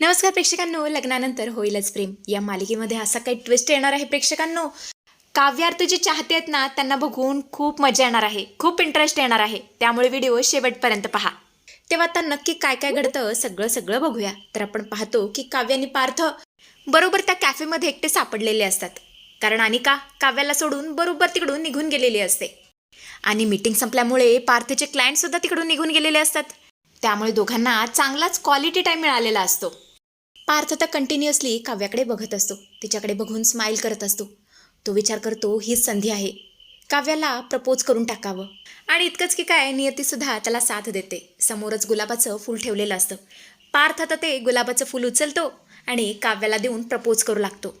नमस्कार प्रेक्षकांनो लग्नानंतर होईलच प्रेम. या मालिकेमध्ये असा काही ट्विस्ट येणार आहे प्रेक्षकांनो. काव्यार्थ जे चाहते आहेत ना त्यांना बघून खूप मजा येणार आहे. खूप इंटरेस्ट येणार आहे. त्यामुळे व्हिडिओ शेवटपर्यंत पहा. तेव्हा आता नक्की काय काय घडतं सगळं सगळं बघूया. तर आपण पाहतो की काव्य आणि पार्थ बरोबर त्या कॅफेमध्ये एकटे सापडलेले असतात. कारण अनिका काव्याला सोडून बरोबर तिकडून निघून गेलेली असते. आणि मीटिंग संपल्यामुळे पार्थचे क्लायंट सुद्धा तिकडून निघून गेलेले असतात. त्यामुळे दोघांना चांगलाच क्वालिटी टाईम मिळालेला असतो. पार्थ तर कंटिन्युअसली काव्याकडे बघत असतो. तिच्याकडे बघून स्माईल करत असतो. तो विचार करतो हीच संधी आहे. काव्याला प्रपोज करून टाकावं. आणि इतकंच की काय नियतीसुद्धा त्याला साथ देते. समोरच गुलाबाचं फूल ठेवलेलं असतं. पार्थ आता ते गुलाबाचं फूल उचलतो आणि काव्याला देऊन प्रपोज करू लागतो.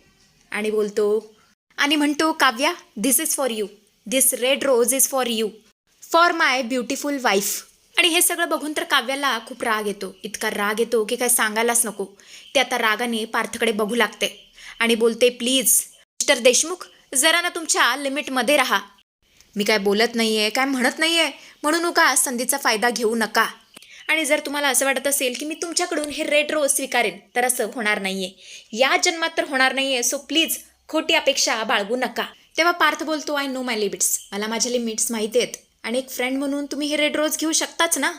आणि बोलतो आणि म्हणतो Kavya this is for you this red rose is for you for my beautiful wife आणि हे सगळं बघून तर काव्याला खूप राग येतो. इतका राग येतो की काय सांगायलाच नको. ते आता रागाने पार्थकडे बघू लागते. आणि बोलते प्लीज मिस्टर देशमुख जरा ना तुमच्या लिमिटमध्ये राहा. मी काय बोलत नाही आहे काय म्हणत नाही आहे म्हणून का संधीचा फायदा घेऊ नका. आणि जर तुम्हाला असं वाटत असेल की मी तुमच्याकडून हे रेड रोज स्वीकारेन तर असं होणार नाही आहे या जन्मात तर होणार नाही आहे सो प्लीज खोटी अपेक्षा बाळगू नका. तेव्हा पार्थ बोलतो आय नो माय लिमिट्स. मला माझे लिमिट्स माहिती आहेत. आणि एक फ्रेंड म्हणून तुम्ही हे रेड रोज घेऊ शकताच ना?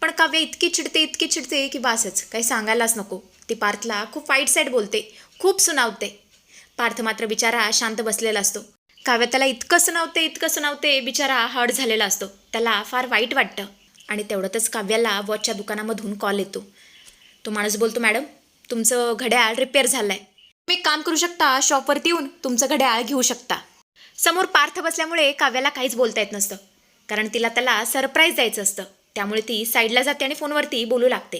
पण काव्य इतकी चिडते इतकी चिडते की बासच काही सांगायलाच नको. ती पार्थला खूप वाईट साईड बोलते खूप सुनावते. पार्थ मात्र बिचारा शांत बसलेला असतो. काव्य त्याला इतकं सुनावते इतकं सुनावते बिचारा हर्ट झालेला असतो. त्याला फार वाईट वाटतं. आणि तेवढ्यातच काव्याला वॉचच्या दुकानामधून कॉल येतो. तो माणूस बोलतो मॅडम तुमचं घड्याळ रिपेअर झालं आहे तुम्ही एक काम करू शकता शॉपवरती येऊन तुमचं घड्याळ घेऊ शकता. समोर पार्थ बसल्यामुळे काव्याला काहीच बोलता येत नसतं. कारण तिला त्याला सरप्राईज द्यायचं असतं. त्यामुळे ती साईडला जाते आणि फोनवरती बोलू लागते.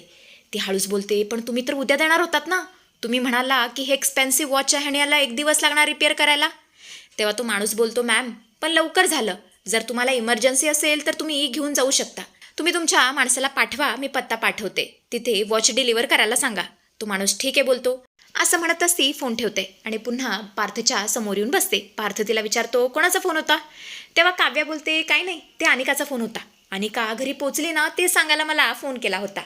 ती हळूच बोलते पण तुम्ही तर उद्या देणार होतात ना? तुम्ही म्हणाला की हे एक्सपेन्सिव्ह वॉच आहे आणि याला एक दिवस लागणार रिपेअर करायला. तेव्हा तो माणूस बोलतो मॅम पण लवकर झालं. जर तुम्हाला इमर्जन्सी असेल तर तुम्ही घेऊन जाऊ शकता. तुम्ही तुमच्या माणसाला पाठवा मी पत्ता पाठवते. तिथे वॉच डिलिव्हर करायला सांगा. तो माणूस ठीक आहे बोलतो. असं म्हणतच ती फोन ठेवते आणि पुन्हा पार्थच्या समोर येऊन बसते. पार्थ तिला विचारतो कोणाचा फोन होता? तेव्हा काव्या बोलते काही नाही ते अनिकाचा फोन होता. अनिका घरी पोचली ना ते सांगायला मला फोन केला होता.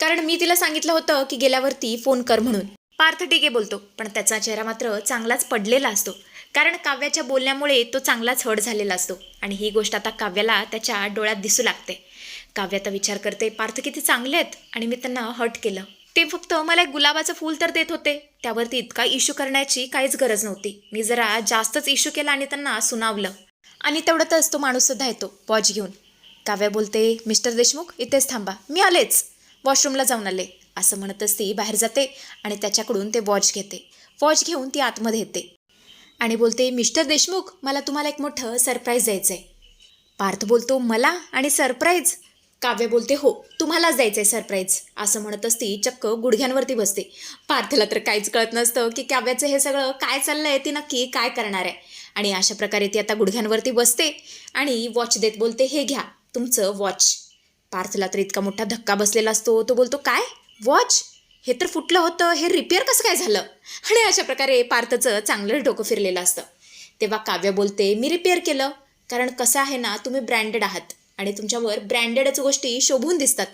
कारण मी तिला सांगितलं होतं की गेल्यावरती फोन कर म्हणून. पार्थ ठीक आहे बोलतो पण त्याचा चेहरा मात्र चांगलाच पडलेला असतो. कारण काव्याच्या बोलण्यामुळे तो चांगलाच हड झालेला असतो आणि ही गोष्ट आता काव्याला त्याच्या डोळ्यात दिसू लागते. काव्याचा विचार करते पार्थ किती चांगले आहेत. आणि मी त्यांना हट केलं. ते फक्त मला एक गुलाबाचं फूल तर देत होते. त्यावरती इतका इश्यू करण्याची काहीच गरज नव्हती. मी जरा जास्तच इश्यू केला आणि त्यांना सुनावलं. आणि तेवढ्यातच तो माणूससुद्धा येतो वॉच घेऊन. काव्या बोलते मिस्टर देशमुख इथेच थांबा. मी आलेच. वॉशरूमला जाऊन आले. असं म्हणतच ती बाहेर जाते आणि त्याच्याकडून ते वॉच घेते. वॉच घेऊन ती आतमध्ये येते. आणि बोलते मिस्टर देशमुख मला तुम्हाला एक मोठं सरप्राईज द्यायचं आहे पार्थ बोलतो मला? आणि सरप्राईज? काव्य बोलते हो तुम्हालाच द्यायचं आहे सरप्राईज असं म्हणतच ती चक्क गुडघ्यांवरती बसते. पार्थला तर काहीच कळत नसतं की काव्याचं हे सगळं काय चाललं आहे ती नक्की काय करणार आहे. आणि अशा प्रकारे ती आता गुडघ्यांवरती बसते आणि वॉच देत बोलते हे घ्या तुमचं वॉच पार्थला तर इतका मोठा धक्का बसलेला असतो. तो बोलतो काय? वॉच हे तर फुटलं होतं. हे रिपेअर कसं काय झालं? आणि अशा प्रकारे पार्थचं चांगलं डोकं फिरलेलं असतं. तेव्हा काव्य बोलते मी रिपेअर केलं. कारण कसं आहे ना तुम्ही ब्रँडेड आहात. आणि तुमच्यावर ब्रँडेडच गोष्टी शोभून दिसतात.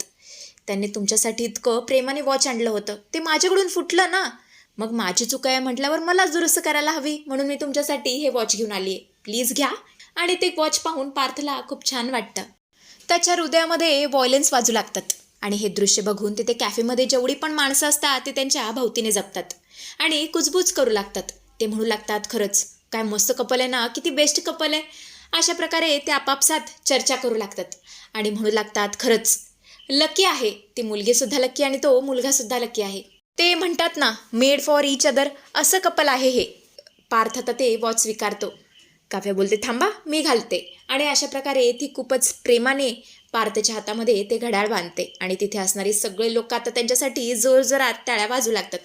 त्यांनी तुमच्यासाठी इतकं प्रेमाने वॉच आणलं होतं. ते माझ्याकडून फुटलं ना. मग माझी चुका आहे म्हटल्यावर मलाच दुरुस्त करायला हवी. म्हणून मी तुमच्यासाठी हे वॉच घेऊन आली आहे. प्लीज घ्या. आणि ते वॉच पाहून पार्थला खूप छान वाटतं. त्याच्या हृदयामध्ये वॉयलेन्स वाजू लागतात. आणि हे दृश्य बघून तिथे कॅफेमध्ये जेवढी पण माणसं असतात ते त्यांच्या भोवतीने जपतात. आणि कुजबूज करू लागतात. ते म्हणू लागतात खरंच काय मस्त कपल आहे ना. किती बेस्ट कपल आहे. अशा प्रकारे ते आपापसात चर्चा करू लागतात. आणि म्हणू लागतात खरंच लकी आहे. ती मुलगीसुद्धा लकी आणि तो मुलगासुद्धा लकी आहे. ते म्हणतात ना मेड फॉर इच अदर असं कपल आहे हे. पार्थ आता ते वॉच स्वीकारतो. काव्या बोलते थांबा मी घालते. आणि अशा प्रकारे ती खूपच प्रेमाने पार्थच्या हातामध्ये ते घड्याळ बांधते. आणि तिथे असणारे सगळे लोक आता त्यांच्यासाठी जोरजोरात टाळ्या वाजू लागतात.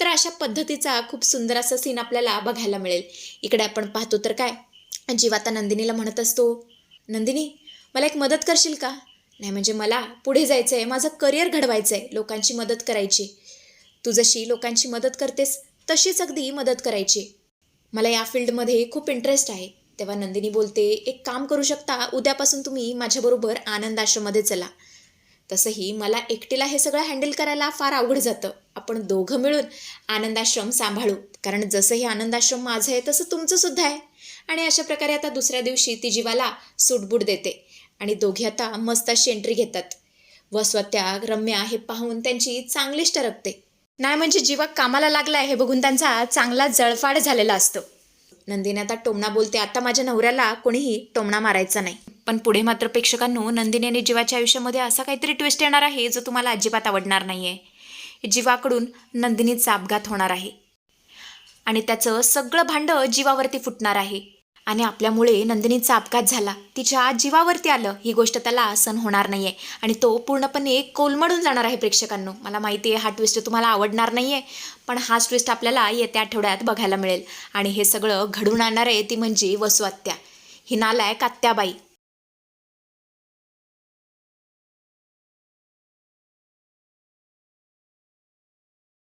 तर अशा पद्धतीचा खूप सुंदर असा सीन आपल्याला बघायला मिळेल. इकडे आपण पाहतो तर काय जीव आता नंदिनीला म्हणत असतो नंदिनी मला एक मदत करशील का? नाही म्हणजे मला पुढे जायचं आहे माझं करिअर घडवायचं आहे लोकांची मदत करायची. तू जशी लोकांची मदत करतेस तशीच अगदी मदत करायची. मला या फील्डमध्ये खूप इंटरेस्ट आहे. तेव्हा नंदिनी बोलते एक काम करू शकता उद्यापासून तुम्ही माझ्याबरोबर आनंद आश्रममध्ये चला. तसंही मला एकटीला हे सगळं हँडल करायला फार अवघड जातं. आपण दोघं मिळून आनंदाश्रम सांभाळू. कारण जसं हे आनंदाश्रम माझं आहे तसं तुमचं सुद्धा आहे. आणि अशा प्रकारे आता दुसऱ्या दिवशी ती जीवाला सूटबूट देते. आणि दोघे आता मस्त अशी एंट्री घेतात. वस्वत्या रम्या हे पाहून त्यांची चांगलीच टरकते नाही म्हणजे जीवा कामाला लागलाय हे बघून त्यांचा चांगला जळफाड झालेला असतो. नंदिनी आता टोमणा बोलते आता माझ्या नवऱ्याला कोणीही टोमणा मारायचा नाही. पण पुढे मात्र प्रेक्षकांनो नंदिनी आणि जीवाच्या आयुष्यामध्ये असा काहीतरी ट्विस्ट येणार आहे जो तुम्हाला अजिबात आवडणार नाही आहे जीवाकडून नंदिनीचा अपघात होणार आहे. आणि त्याचं सगळं भांडं जीवावरती फुटणार आहे. आणि आपल्यामुळे नंदिनीचा अपघात झाला. तिच्या जीवावरती आलं. ही गोष्ट त्याला सहन होणार नाही आहे आणि तो पूर्णपणे कोलमडून जाणार आहे प्रेक्षकांनो. मला माहिती आहे हा ट्विस्ट तुम्हाला आवडणार नाही आहे पण हाच ट्विस्ट आपल्याला येत्या आठवड्यात बघायला मिळेल. आणि हे सगळं घडून आणणार आहे ती म्हणजे वसुआत्या. ही नालायक आत्याबाई.